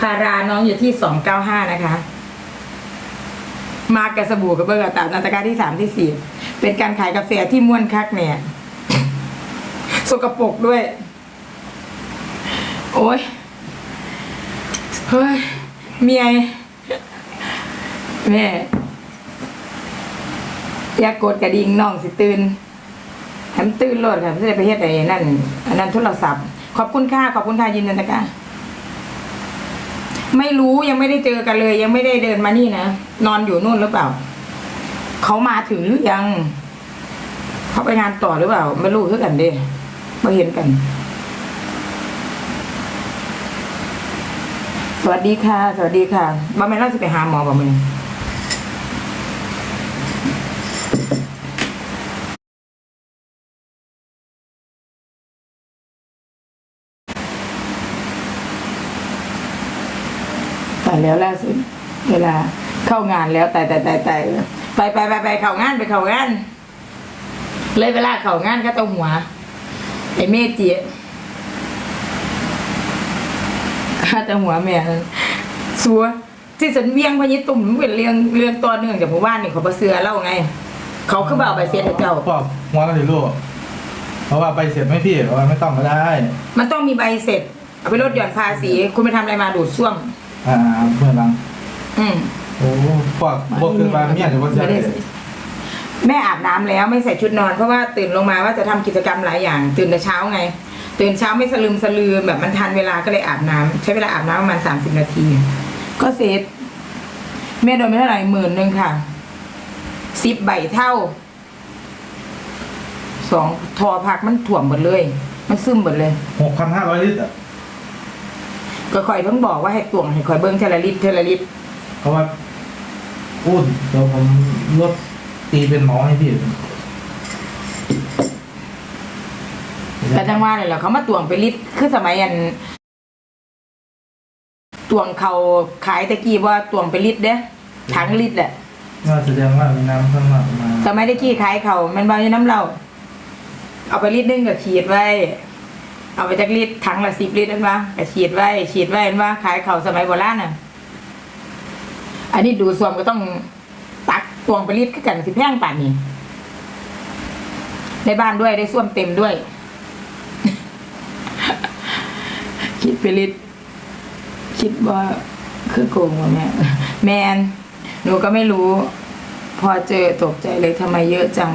พาราน้องอยู่ที่สองเก้าห้านะคะ มากับสบู่กับเบอร์กับตามนาตกร้าที่สามที่สี่เป็นการขายกาแฟที่ม่วนคักเนี่ยสกปรกด้วย โอ้ยเฮ้ยเมียแม่อยากกดกระดิ่งน้องสิตื่นแถมตื่นโลดค่ะไม่ได้ไปเฮ็ดไอ้นั่นอันนั้นโทรศัพท์ ขอบคุณค่ะ ขอบคุณค่ะยินดีนะคะ ไม่รู้ยังไม่ได้เจอกันเลย ยังไม่ได้เดินมานี่นะนอนอยู่นู่นหรือเปล่าเขามาถึงหรือยังเขาไปงานต่อหรือเปล่า ไม่รู้เท่ากันเด้มาเห็นกัน สวัสดีค่ะ สวัสดีค่ะบ้าแม่น่าจะไปหาหมอบ่มึง แล้วล่าสุดเวลาเข้างานแล้วตายตายตายตายไปไปไปไปเข้างานไปเข้างาน เลยเวลาเข้างานก็ต้องหัวไอ้เมจิข้าแต่หัวแม่นั่นสัวที่สันเวียงพญิตุ่มมันเป็นเรื่องเรื่องตอนเนื่องจากหมู่บ้านนี่เขาบ่เสือเล่าไง เขาคือบ่เอาไปเสียให้เจ้าพ่อหัวกันดิลูกเพราะว่าไปเสร็จไหม่พี่เพราะว่าไม่ต้องก็ได้ มันต้องมีใบเสร็จเอาไปลดหย่อนภาษีคุณไปทำอะไรมาดูดซ่วม อ่าเพื่อนรังอืมโอ้พวกพวกคือมาเมียหรือว่าเสียไม่ได้แม่อาบน้ำแล้วไม่ใส่ชุดนอนเพราะว่าตื่นลงมาว่าจะทำกิจกรรมหลายอย่าง ตื่นแต่เช้าไง ตื่นเช้าไม่สลืมสลืมแบบมันทันเวลาก็เลยอาบน้ำใช้เวลาอาบน้ำประมาณสามสิบนาที ก็เสร็จแม่โดนไปเท่าไหร่หมื่นหนึ่งค่ะสิบใบเท่าสองทอผักมันถ่วมหมดเลย มันซึมหมดเลย หกพันห้าร้อยลิตรอะ ก็คอยเพิ่งบอกว่าให้ตวงให้คอยเบิ้งเทละลิตรเทละลิตรเพราะว่าพูดเดี๋ยวผมลดตีเป็นหมอให้พี่แต่จังว่าเลยเหรอเขามาตวงไปลิตรคือสมัยอันตวงเขาขายตะกี้ว่าตวงไปลิตรเด้ถังลิตรอะน่าแสดงว่ามีน้ำข้างหลังมาสมัยตะกี้ขายเขามันบางน้ำเรา เอาไปลิตรหนึงก็ขีดไว้ เอาไปจากลิตรถังละสิบลิตรนั่นวะก็ฉีดไว้ฉีดไว้นั่นวะขายเขาสมัยโบราณน่ะ อันนี้ดูส่วมก็ต้องตักตวงไปลิตรก็กันสิแพงป่านนี้ในบ้านด้วยได้ส้วมเต็มด้วย คิดไปลิตรคิดว่าคือโกงวะแม่แมนหนูก็ไม่รู้ พอเจอตกใจเลยทำไมเยอะจัง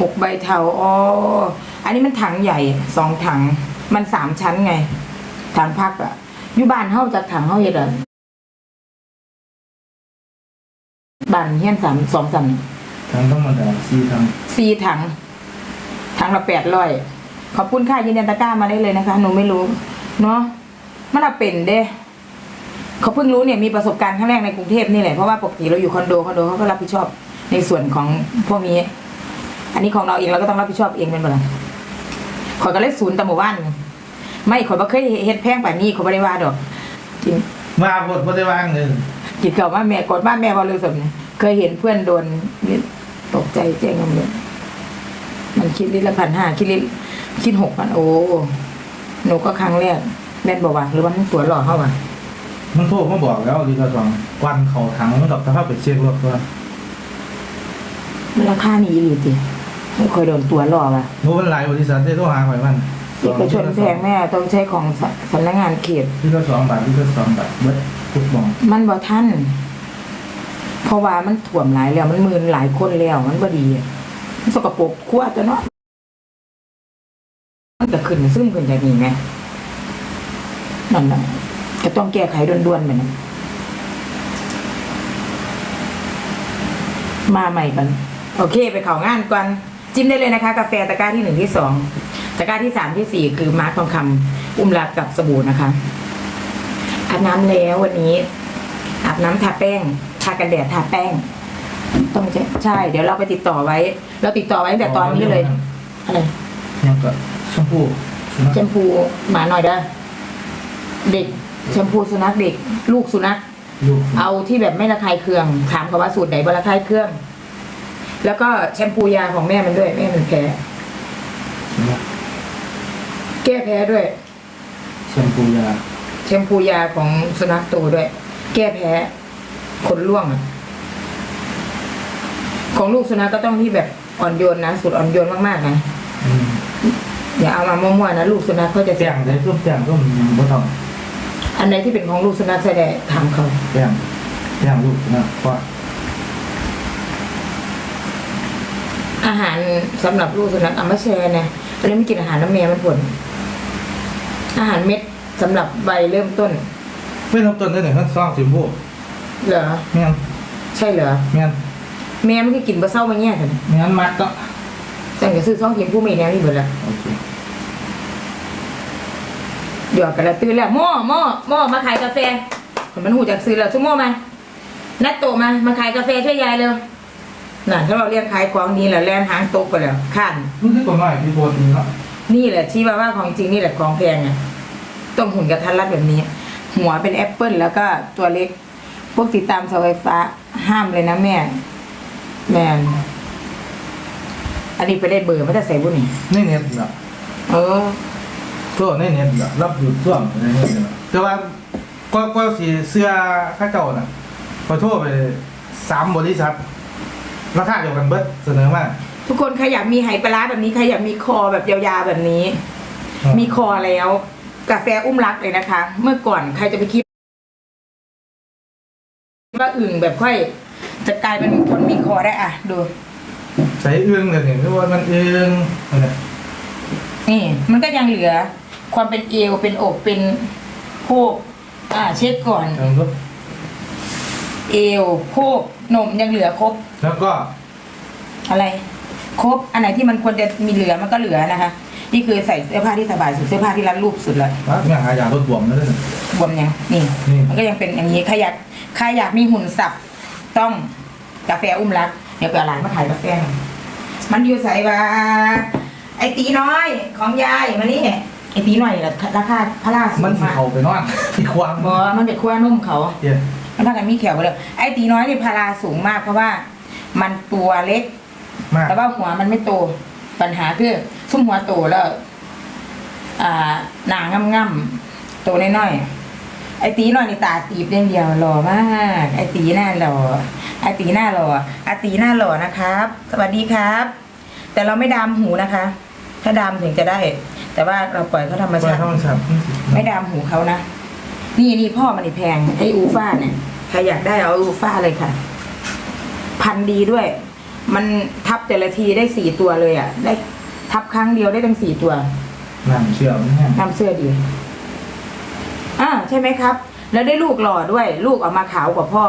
หกใบเทาอ๋ออันนี้มันถังใหญ่สองถัง มันสามชั้นไงถังพักอะอยู่บ้านเฮาจากถังเฮาเยอะอะบ้านเฮียนสามสองสามทั้งต้องมาด่าซีทั้งสี่ถัง ถังละแปดร้อยขอบคุณค่ะยินดีตะกร้ามาได้เลยนะคะ หนูไม่รู้เนาะมันเอาเป็นเด้เขาเพิ่งรู้เนี่ยมีประสบการณ์ครั้งแรกในกรุงเทพนี่แหละเพราะว่าปกติเราอยู่คอนโดคอนโดเขาก็รับผิดชอบในส่วนของพวกนี้ อันนี้ของเราเองเราก็ต้องรับผิดชอบเองเป็นเวลาขอยก็เลยศูนย์ตะหมู่บ้าน ไม่ขอยบ่เคยเฮ็ดแพงแบบนี้ขอยบ่ได้ว่าดอกจริงมาหมดไม่ได้ว่างเลยกินเก่าว่าแม่กดบ้านแม่บอลือสมเคยเห็นเพื่อนโดนนี่ตกใจแจ้งตำรวจมันคิดลิตรละพันห้าคิดลิตรคิดหกพันโอ้หนูก็ครั้งแรกแม่นบอกว่าหรือว่ามันตัวหล่อเข้ามามันโทรมาบอกแล้วดีกว่าสองควันเข่าถังกับสภาพเป็นเช็ครถว่ามันราคานี่อีหลีติไม่เคยโดนตัวหล่อว่ะโน้มันหลายบริษัทที่โทรหาข่อยมัน เอกชนแพงแม่ต้องใช้ของสสำนักงานเขตที่ก็สองบาทที่ก็สองบาทเบิดทุกบองมันบ่ท่านเพราะว่ามันถ่วมหลายแล้วมันมืนหลายคนแล้วมันบ่ดีอะมันสกปรกขั้วจะเนาะมันก็ขึ้นซึมขึ้นจากนี้ไงนั่นแหละก็ต้องแก้ไขด่วนๆไปนะมาใหม่กัน โอเคไปเข่างานก่อนจิ้มได้เลยนะคะ กาแฟตะกร้าที่หนึ่งที่สองตะกร้าที่สามที่สี่คือมาร์คทองคำอุ้มรักกับสบู่นะคะอาบน้ำแล้ววันนี้อาบน้ำทาแป้งทากันแดดทาแป้ง ต้องใช่ใช่ เดี๋ยวเราไปติดต่อไว้ เราติดต่อไว้ตั้งแต่ตอนนี้เลยอะไรยังก็ชมพู่ใช่ไหมแชมพูหมาหน่อยเด้อเด็กแชมพูสุนัขเด็ก ลูกสุนัขลูกเอาที่แบบไม่ระคายเคืองถามเขาว่าสูตรไหนบระคายเคือง แล้วก็แชมพูยาของแม่มันด้วยแม่มันแพ้ แก้แพ้ด้วย แชมพูยาแชมพูยาของสุนัขตัวด้วย แก้แพ้ขนร่วงอะของลูกสุนัขก็ต้องที่แบบอ่อนโยนนะสุดอ่อนโยนมากๆนะอืมอย่าเอามามั่วๆนะลูกสุนัขเขาจะแจ้งได้ร่วมแจ้งก็มันบ่ต้องอันไหนที่เป็นของลูกสุนัขแสดงถามเขา แจ้งแจ้งลูกนะเพราะอาหารสำหรับลูกสุนัขเอามาแชร์นะอันนี้ไม่กินอาหารน้ำแม่มันผล อาหารเม็ดสำหรับใบเริ่มต้น ไม่ทำต้นได้หนึ่งขั้นสองสิบพวกเหรอ แม่นใช่เหรอ แม่นแม่มันก็กินบะเศร้ามาแง่กันแม่นมัดก็แต่ก็ซื้อซองกินผู้มีแนวนี่เบิดละโอเคหยอกกันแล้วตื่นแล้วหม้อหม้อหม้อมาขายกาแฟคนมันหูจากซื้อแล้วชั่วโมงมานัดโตมา มาขายกาแฟช่วยยายเร็วน่ะถ้าเราเรียกขายของนี้แหละแลนหางตกไปแล้วข้านมันคือตัวน้อยที่โปรตีนเนาะ นี่แหละที่ว่าว่าของจริงนี่แหละของแพงไงต้องหุ่นกระทัดรัดแบบนี้ หัวเป็นแอปเปิลแล้วก็ตัวเล็ก พวกติดตามเสาไฟฟ้าห้ามเลยนะแม่ แม่นอันนี้ไปได้เบอร์ไม่ได้ใส่บุญนี่ในเน็ตเนาะเออตัวในเน็ตเนาะรับอยู่ช่วงในเน็ตเนาะแต่ว่าก็ก็สีเสื้อข้าเจ้าน่ะขอโทษไปสามบริษัทราคาเดียวกันเบิดเสนอมา ทุกคนใครอยากมีไหปลาร้าแบบนี้ใครอยากมีคอแบบยาวๆแบบนี้ มีคอแล้ว กาแฟอุ้มรักเลยนะคะ เมื่อก่อนใครจะไปคิดว่าอึ่งแบบค่อย จะกลายเป็นคนมีคอได้อะดูใช้เอื้องเลยเนี่ยไม่ว่ามันเอื้องอะไรนี่ มันก็ยังเหลือ ความเป็นเอวเป็นอกเป็นโพกอ่าเช็คก่อนแล้วก็เอวโพกนมยังเหลือครบแล้วก็อะไร ครบอันไหนที่มันควรจะมีเหลือมันก็เหลือนะคะนี่คือใส่เสื้อผ้าที่สบายสุดเสื้อผ้าที่รัดรูปสุดเลยว่าเนี่ยหายาลดบวมนั่นเลยบวมยังนี่นี่ มันก็ยังเป็นอย่างนี้ใครอยากใครอยากมีหุ่นสับต้องกาแฟอุ้มรักเดี๋ยวไปเอาหลานมาขายกาแฟหน่อยมันอยู่ใส่ว่าไอตีน้อยของยายมานี่ไอตีน้อยราคาราคาพระราสูมันงสิมากเขาไปนอนที่ความบอมันเป็นขั้วนุ่มเขาเดี๋ยวมันพากันมีแขวไปเลยไอตีน้อยนี่พาราสูงมากเพราะว่า มันตัวเล็ก มาก แต่ว่าหัวมันไม่โต ปัญหาคือซุ้มหัวโตแล้ว อ่า หนางง่ำๆโตน้อยๆไอตีน้อยนี่ตาตีบอย่างเดียวหล่อมาก ไอตีหน้าหล่อไอตีหน้าหล่อไอตีหน้าหล่อนะครับ สวัสดีครับ แต่เราไม่ดามหูนะคะ ถ้าดามถึงจะได้ แต่ว่าเราปล่อยเขาธรรมมาชาติเข้ามาชับไม่ดามหูเขานะ นี่นี่พ่อมันนี่แพงไออูฟ้าเนี่ย ใครอยากได้เอาอูฟ้าเลยค่ะ พันธุ์ดีด้วย มันทับแต่ละทีได้สี่ตัวเลยอะ ได้ทับครั้งเดียวได้ตั้งสี่ตัวน้ำเชื่อมนะฮะทำเสื้อดีอ่าใช่ไหมครับ แล้วได้ลูกหล่อด้วย ลูกออกมาขาวกว่าพ่อ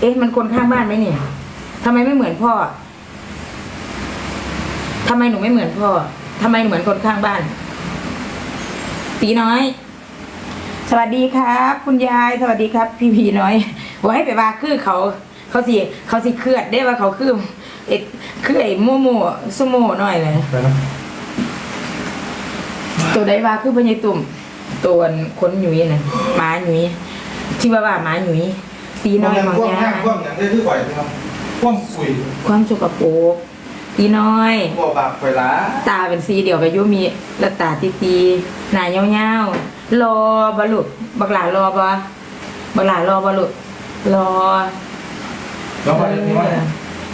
เอ๊ะ มันคนข้างบ้านไหมเนี่ยทำไมไม่เหมือนพ่อทำไมหนูไม่เหมือนพ่อทำไมหนูเหมือนคนข้างบ้าน ตีน้อย สวัสดีครับ คุณยาย สวัสดีครับ พี่พีน้อยบอกให้ไปว่าคือเขา เขาสิเขาสิเคลือดได้ว่าเขาคือเอ็ดคือไอ้โมโมสโมหน่อยเลยไปแล้วตัวใดว่าคือพญายตุ่มตัวคนหยุยน่ะหมาหยุยที่ว่าว่าหมาหยุยตีน้อยของความยาแห้งความอย่างได้ที่ไหวนะครับความสุยความสกปรกตีน้อยบัวบากไปละตาเป็นสีเดียวกับยุมีแล้วตาตีตีๆหน้ายาวๆรอบลุกบักหลารอบะบักหลารอบลุกรอแล้วไปที่ว่า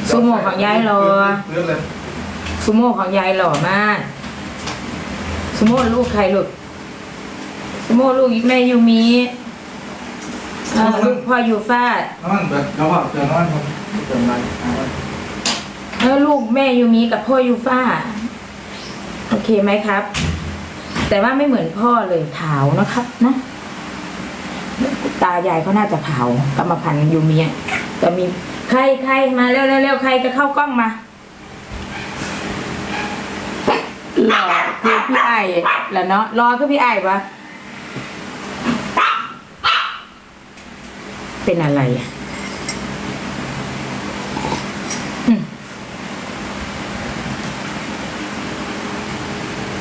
ซูโม่ของยายรอเรื่องเลยซูโม่ของยายหล่อมากซูโม่ลูกใครลูกซูโม่ลูกแม่ยูมีอ่าลูกพ่อยูฟาดน้ำมันเบิดแล้วว่าเจอน้ำมันครับเจอมันแล้วลูกแม่ยูมีกับพ่อยูฟ่าโอเคไหมครับ แต่ว่าไม่เหมือนพ่อเลยขาวนะครับนะตายายเขาน่าจะขาวกรรมพันธุ์ยูมีอะแต่มี ใครใครมาเร็วเร็วเร็วใครจะเข้ากล้องมาหล่อคือพี่ไอ้แหละเนาะรอคือพี่ไอ้ปะเป็นอะไร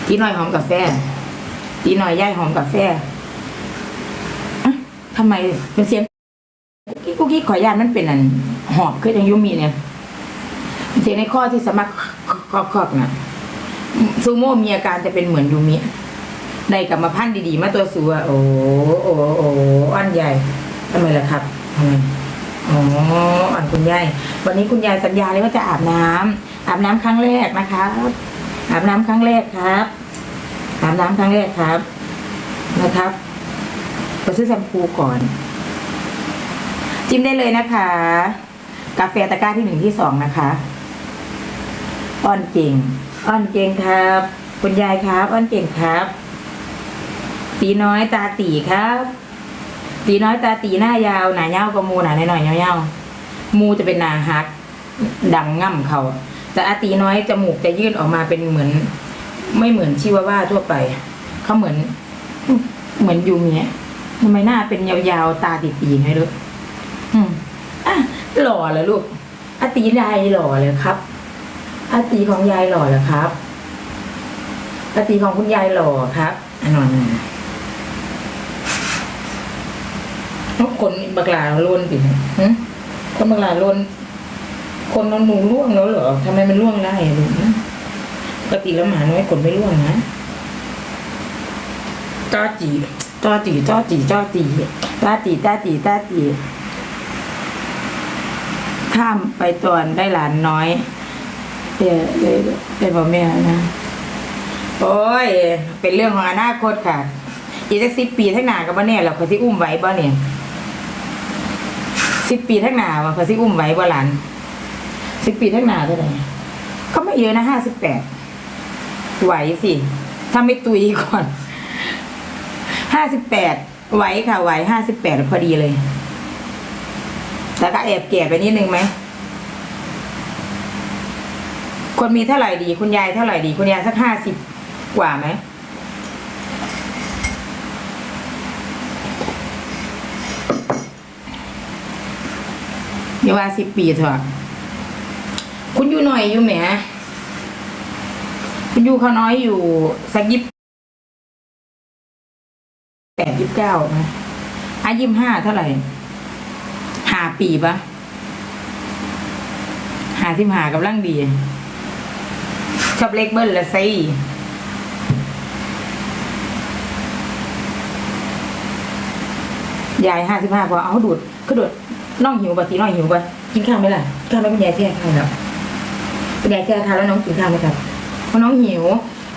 ตีหน่อยหอมกาแฟตีหน่อยย่ายหอมกาแฟทำไมเป็นเสียง กุ๊กกิ๊กกุ๊กกิ๊กขออนุญาตมันเป็นอันหอบขึ้นยังยุมีเนี่ยเสียงในข้อที่สมัครคอกๆน่ะซูโม่มีอาการจะเป็นเหมือนยูมิได้กลับมาพันดีๆ มาตัวสัวโอ้โอ้โอ้อ่อนใหญ่ทำไมล่ะครับทำไมอ๋ออ่อนคุณยายวันนี้คุณยายสัญญาเลยว่าจะอาบน้ำอาบน้ำครั้งแรกนะครับอาบน้ำครั้งแรกครับอาบน้ำครั้งแรกครับ นะครับไปซื้อแชมพูก่อน จิ้มได้เลยนะคะ กาแฟตะกร้าที่หนึ่งที่สองนะคะอ้อนเก่งอ้อนเก่งครับคุณยายครับอ้อนเก่งครับ ตีน้อยตาตีครับ ตีน้อยตาตีหน้ายาวหนาเย้าวกับมูหนาหน่อยเย้าๆมูจะเป็นหนาฮักดังง่ำเขาแต่อาตีน้อยจมูกจะยื่นออกมาเป็นเหมือน ไม่เหมือนชิวาว่าทั่วไปเขาเหมือน เหมือนยูเมียทำไมหน้าเป็นยาวๆตาตีๆไงลูก อืมอะหล่อเลยลูกอาตียายหล่อเลยครับอาตีของยายหล่อเหรอครับอาตีของคุณยายหล่อครับอันนอนทุกคนบักลาโลนปิหึคนบักลาโลนคนนอนหนูร่วงแล้วเหรอทำไมมันร่วงได้ลูกนะปกติแล้วหมาน้อยขนไม่ร่วงนะจ้อจีจ้อจีจ้อจีจ้อจีจ้าจีจ้าจีจ้าจี ข้ามไปตอนได้หลานน้อยเดี๋ยวเดี๋ยวเดี๋ยวบอกแม่นะโอ้ย เป็นเรื่องของอนาคตค่ะ อีกสักสิบปีทั้งหน้ากับบ่แน่หรอกเขาที่อุ้มไว้บ่เนี่ยสิบปีทั้งหน้าว่าเขาที่อุ้มไว้บ่หลานสิบปีทั้งหน้าเท่าไหร่ก็ไม่เยอะนะห้าสิบแปดไหวสิ ถ้าไม่ตุยก่อนห้าสิบแปดไหวค่ะไหวห้าสิบแปดพอดีเลย แต่ก็แอบแก่ไปนิดนึงไหม คนมีเท่าไหร่ดี คุณยายเท่าไหร่ดี คุณยายสักห้าสิบกว่าไหมอย่าว่าสิบปีเถอะ คุณอยู่หน่อยอยู่แหม คุณอยู่เขาน้อยอยู่สักยิบแปดยิบเก้านะอะยิบห้าเท่าไหร่ หาปีปะหาสิบหากับร่างดี ชอบเล็กเบิ้ลละสิยายห้าสิบห้าพอเอาดูดก็ดูดน้องหิวปะทีน้องหิวปะกินข้าวไหมล่ะข้าวไหมคุณยายแช่ข้าวแล้วคุณยายแช่ข้าวแล้วน้องกินข้าวไหมครับเพราะน้องหิว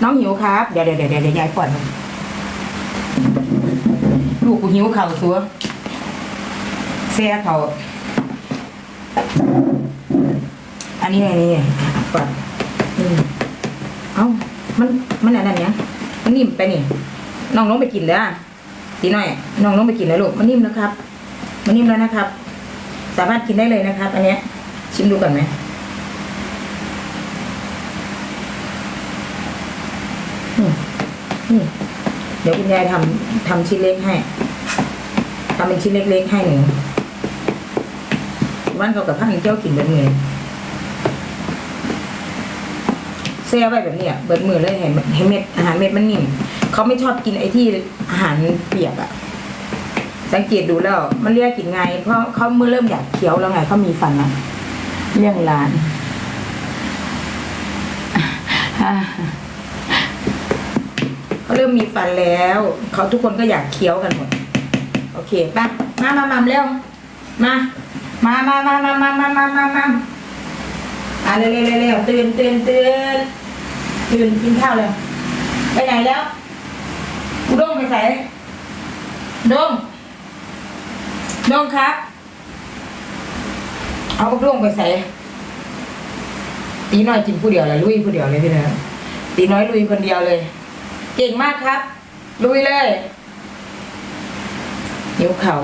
น้องหิวครับ เดี๋ยวเดี๋ยวเดี๋ยวเดี๋ยวยายปล่อยมันลูกกูหิวเข่าวซัว แซ่เขา อันนี้ไงนี่ก่อนนี่เอ้า มัน มันอะไรเนี่ยมันนิ่มไปนี่ น้องน้องไปกินแล้วตีหน่อย น้องน้องไปกินแล้วลูก มันนิ่มแล้วครับ มันนิ่มแล้วนะครับ สามารถกินได้เลยนะครับ อันเนี้ย ชิมดูก่อนไหมเดี๋ยวคุณยายทำทำชิ้นเล็กให้ทำเป็นชิ้นเล็กๆให้หนู วันเขากับพันเจ้ากินเบิดมือเสียไว้แบบนี้ยเบิดมือเลยให้มันให้เม็ดอาหารเม็ดมันนิ่มเขาไม่ชอบกินไอ้ที่อาหารเปียกอะสังเกตดูแล้ว มันเรียกกินไง เพราะเขาเมื่อเริ่มอยากเคี้ยวแล้วไงเขามีฟันนะเรื่องร้านเขาเริ่มมีฟันแล้วเขาทุกคนก็อยากเคี้ยวกันหมด โอเคป่ะมามามาเร็วมา มามามามามามามามามาอะเร็วเร็วเร็วเร็วตื่นตื่นตื่นตื่นกินข้าวเลยไปไหนแล้วอุด้งไปใส่ด้งด้งครับ เอาอุด้งไปใส่ตีน้อยกินผู้เดียวเลยลุยผู้เดียวเลยพี่นะตีน้อยลุยคนเดียวเลย เก่งมากครับ ลุยเลยนิ้วเข่า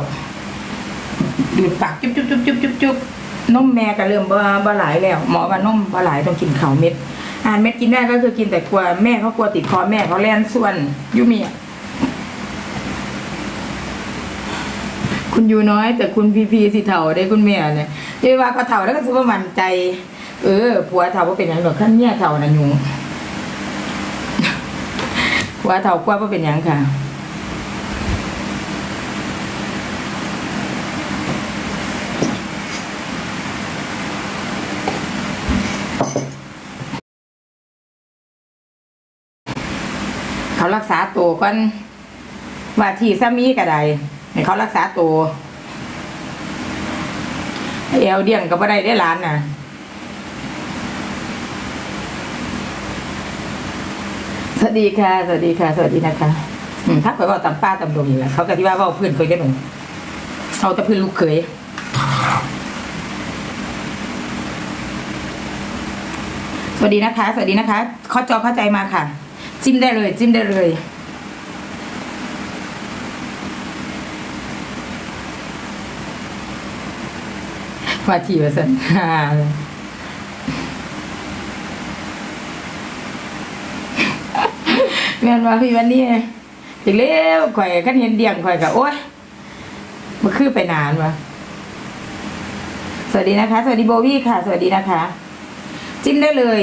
ดูดปากจุ๊บจุ๊บจุ๊บจุ๊บจุ๊บจุ๊บนมแม่ก็เริ่มบ่บ่หลายแล้วหมอว่านมบ่หลายต้องกินข้าวเม็ดอาหารเม็ดกินได้ก็คือกินแต่กลัวแม่เขากลัวติดคอแม่เขาแล่นส่วนยุมีคุณยูน้อย แต่คุณพีพีสิเถ่าได้คุณแม่เนี่ยที่ว่าเขาเถ่าแล้วก็ซื้อว่ามันใจ เออผัวเถ่าว่าเป็นอย่างหรอกขั้นเนี่ยเถ่านะยุงผัวเถ่ากว่าว่าเป็นอย่างค่ะ รักษาตัวก่อนว่าที่สามีก็ได้ให้เขารักษาตัวเอวเดี่ยงก็บ่ได้ได้ล้านน่ะสวัสดีค่ะ สวัสดีค่ะ สวัสดีนะคะอืมถ้าข่อยเว่าตำป้าตำดงอยู่แหละเขาก็ที่ว่าเว่าเพื่อนเคยได้หนูเอาแต่เพื่อนลูกเคยสวัสดีนะคะ สวัสดีนะคะเข้าจอเข้าใจมาค่ะ จิ้มได้เลยจิ้มได้เลย ว่าทีว่าสันฮ่าแม่นว่าพี่วันนี้จังเลี้ยวข่อยคันเห็นเดียงข่อยก็โอ๊ยมันคือไปนานวะสวัสดีนะคะ สวัสดีโบวี่ค่ะ สวัสดีนะคะ จิ้มได้เลย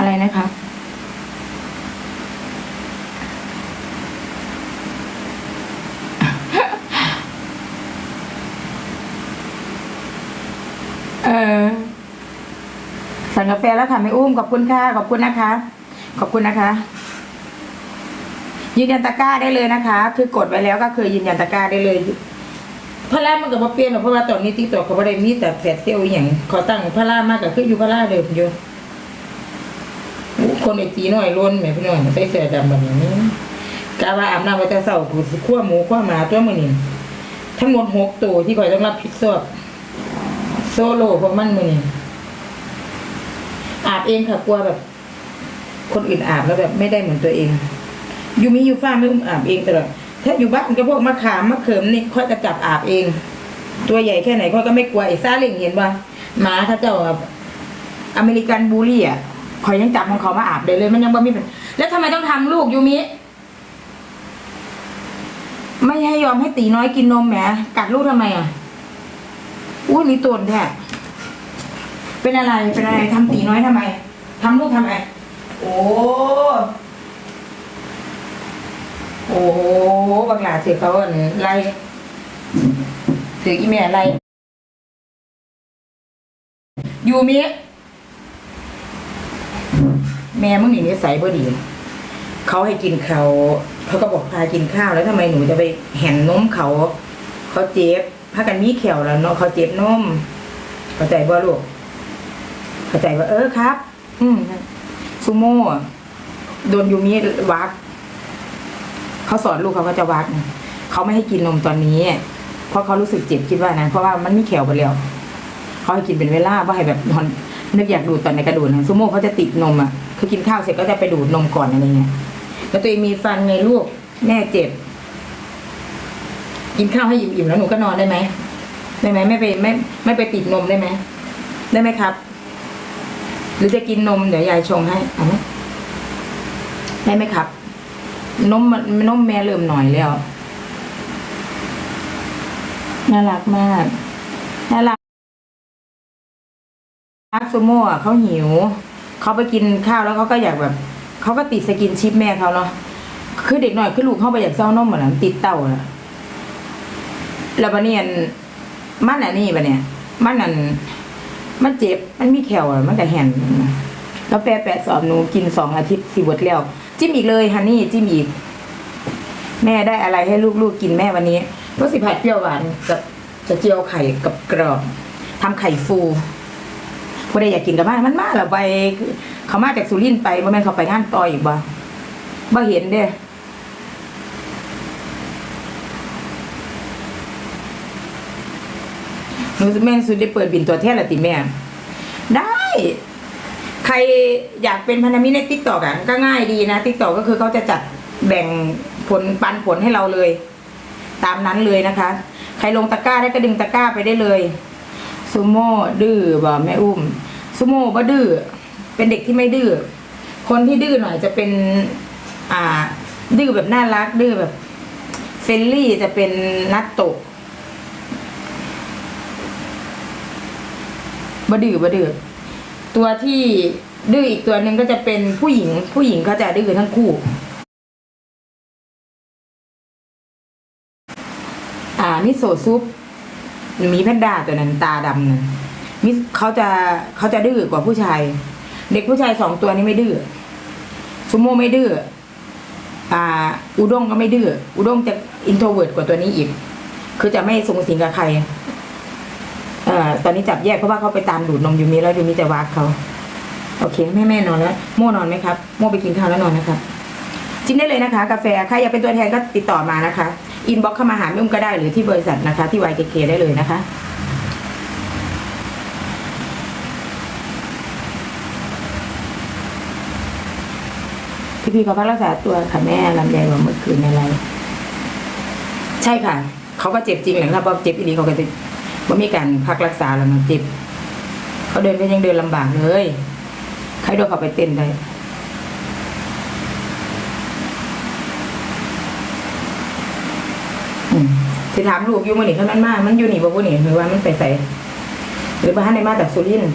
อะไรนะคะ เออสั่งกาแฟแล้วค่ะไม่อุ้มขอบคุณค่ะ ขอบคุณนะคะ ขอบคุณนะคะ ยืนยันตะกร้าได้เลยนะคะ คือกดไว้แล้วก็คือยืนยันตะกร้าได้เลยพระรามันก็บ่เปลี่ยนหรอกเพราะว่าตอนนี้ติ๊กตอกเขาบ่ได้มีแต่แฟดเซลล์อย่างขอตั้งพระรามากก็คืออยู่พระราเดิมอยู่โอ้ คนไอ้ตีน้อยล้นแม่พี่น้อยใส่เสื้อดำแบบนี้กะว่าอาบน้ำไว้แต่เช้ากูสิคั่วหมูคั่วหมาตัวมือนี้ทั้งหมดหกตัวที่ข่อยต้องรับผิดชอบโซโล่พวกมันมือนี่อาบเองค่ะกลัวแบบ คนอื่นอาบแล้วแบบไม่ได้เหมือนตัวเองยูมิยูฟ่าไม่อุ้มอาบเองตลอดถ้าอยู่บ้านก็พวกมะขามมะเขือนี่ค่อยจะจับอาบเอง ตัวใหญ่แค่ไหนค่อยก็ไม่กลัวไอ้ซาเล่งเห็นว่าหมาเขาเจ้าแบบอเมริกันบูลลี่อะ คอยยังจับของเขามาอาบได้เลย มันยังบ่มีเป็นแล้วทำไมต้องทำลูกยูมิ ไม่ให้ยอมให้ตีน้อยกินนมแหมกัดลูกทำไมอะอุ้ยนี่ตัวแท้เป็นอะไรเป็นอะไรทำตีน้อยทำไมทำลูกทำไม โอ้โอ้บังหลาเสือเขาอันไล่เสืออีแม่ไล่ยูมิ แม่มึงนี่นิสัยบ่ดี เขาให้กินเขาเขาก็บอกพากินข้าวแล้วทำไมหนูจะไปแห่นนมเขา เขาเจ็บพากันมีเขียวแล้วเนาะเขาเจ็บนมเข้าใจบ่ลูกเข้าใจว่า เออครับ อืมซูโม่โดนยูมิวักเขาสอนลูกเขาก็จะวักเขาไม่ให้กินนมตอนนี้ เพราะเขารู้สึกเจ็บคิดว่านะเพราะว่ามันมีเขียวไปแล้วเขาให้กินเป็นเวลาว่าให้แบบนอนนึกอยากดูดตอนในกระดูดนะซูโม่เขาจะติดนมอะ คือกินข้าวเสร็จก็จะไปดูดนมก่อนอะไรเงี้ยแล้วตัวเองมีฟันไงลูกแม่เจ็บ กินข้าวให้อิ่มๆแล้วหนูก็นอนได้ไหมได้ไหมไม่ไปไม่ไม่ไปติดนมได้ไหมได้ไหมครับ หรือจะกินนมเดี๋ยวยายชงให้เอาไหมได้ไหมครับ นมมันนมแม่เริ่มหน่อยแล้วน่ารักมากน่ารักรักซูโม่เขาหิว เขาไปกินข้าวแล้วเขาก็อยากแบบเขาก็ติดสกินชิปแม่เขาเนาะคือเด็กหน่อยคือลูกเข้าไปอยากเศร้านมเหมือนติดเต่าอะแล้วบันเนียนมันอันนี้ปะเนี่ยมันอันมันเจ็บมันมีแขวอะมันก็แห่นกาแฟแปดสอบหนูกินสองอาทิตย์สิบดแล้วจิ้มอีกเลยฮันนี่จิ้มอีก แม่ได้อะไรให้ลูกๆกินแม่วันนี้ก็สิผัดเปรี้ยวหวานกับจะเจียวไข่กับกรอบทำไข่ฟู บ่ได้อยากกินกับบ้ามันมาแล้วไปเขามาจากสุรินทร์ไปบ่แม่นเขาไปงานต่ออีกบ่บ่เห็นเด้หนูแม่สุดได้เปิดบินตัวแทนละติแม่ ได้ ใครอยากเป็นพันธมิตรในติ๊กตอกอะก็ง่ายดีนะติ๊กตอกก็คือเขาจะจัดแบ่งผลปันผลให้เราเลย ตามนั้นเลยนะคะ ใครลงตะกร้าได้ก็ดึงตะกร้าไปได้เลย ซูโม่ดื้อบ่แม่อุ้มซูโม่บ่ดื้อเป็นเด็กที่ไม่ดื้อคนที่ดื้อหน่อยจะเป็น อ่า ดื้อแบบน่ารัก ดื้อแบบเฟรนลี่จะเป็นนัตโตะบดื้อบดื้อตัวที่ดื้ออีกตัวหนึ่งก็จะเป็นผู้หญิง ผู้หญิงเขาจะดื้อทั้งคู่ อ่ามิโซะซุป มีแพนด้าตัวนั้นตาดำนั่นมิเขาจะเขาจะดื้อกว่าผู้ชาย เด็กผู้ชายสองตัวนี้ไม่ดื้อซูโม่ไม่ดื้ออ่า อุด้งก็ไม่ดื้ออุด้งจะอินโทรเวิร์ดกว่าตัวนี้อีก คือจะไม่สูงสิงกับใครเอ่อตอนนี้จับแยกเพราะว่าเขาไปตามดูดนมยูมิแล้วยูมิแต่วากเขาโอเคแม่แม่นอนแล้วโม่นอนไหมครับโม่ไปกินข้าวแล้วนอนนะครับจิ้มได้เลยนะคะ กาแฟใครอยากเป็นตัวแทนก็ติดต่อมานะคะ อินบ็อกเข้ามาหาแม่มก็ได้หรือที่บริษัทนะคะ ที่ YKK ได้เลยนะคะพี่พี่เขาพักรักษาตัวค่ะแม่ลำไยว่าเมื่อคืนอะไร ใช่ค่ะ เขาก็เจ็บจริงแหละครับพอเจ็บอีนีเขาก็จะว่ามีการพักรักษาแล้วมันเจ็บเขาเดินก็ยังเดินลำบากเลย ใครโดนเขาไปเต้นได้ อืม สิถามลูกอยู่มื่อนี่เท่านั้นมากมันอยู่นี่บ่บ่นี่หรือว่ามันไปใส่หรือบ้านในมาจากสุรินทร์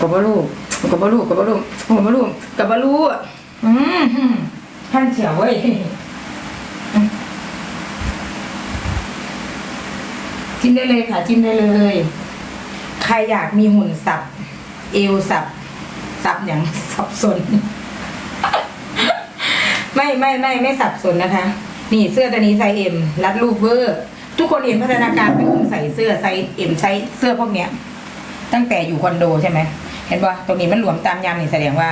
กับบ่ลูกกับบ่ลูกกับบ่ลูกกับบ่ลูกกับบ่ลูกอืมท่านเฉียวเว้ยจิ้มได้เลยค่ะจิ้มได้เลย ใครอยากมีหุ่นสับ เอวสับ สับอย่างสับสน ไม่ไม่ไม่ไม่สับสนนะคะ นี่เสื้อตัวนี้ไซส์เอ็มรัดรูปเวอร์ ทุกคนเห็นพัฒนาการไปอุ้มใส่เสื้อไซส์เอ็มไซส์เสื้อพวกเนี้ย ตั้งแต่อยู่คอนโดใช่ไหมเห็นป่ะตรงนี้มันหลวมตามยามนี่แสดงว่า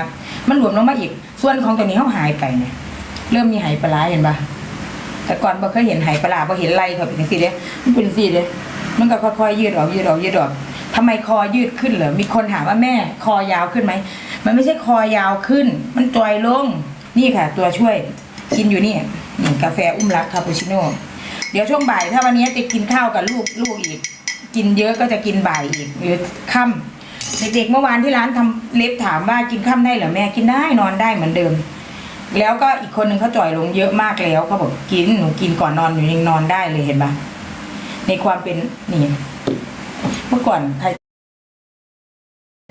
มันหลวมลงมาอีก ส่วนของตัวนี้เขาหายไปเนี่ยเริ่มมีไหปลาเห็นป่ะแต่ก่อนบ่เคยเห็นไหปลาร้าบ่เห็นไรเขาเป็นสีเด้มันเป็นสีเด้มันก็ค่อยๆยืดออกยืดออกยืดออกทำไมคอยืดขึ้นเหรอมีคนถามว่าแม่คอยาวขึ้นไหมมันไม่ใช่คอยาวขึ้น มันจอยลงนี่ค่ะ ตัวช่วยกินอยู่นี่ กาแฟอุ้มรักคาปูชิโน่เดี๋ยวช่วงบ่าย ถ้าวันนี้จะกินข้าวกับลูกลูกอีก กินเยอะก็จะกินบ่ายอีกหรือค่ำเด็กๆเมื่อวานที่ร้านทำเล็บถามว่ากินค่ำได้หรือแม่กินได้นอนได้เหมือนเดิม แล้วก็อีกคนหนึ่งเขาจ่อยลงเยอะมากแล้วเขาบอกกินหนูกินก่อนนอนอยู่ยังนอนได้เลยเห็นปะในความเป็นนี่เมื่อก่อนใคร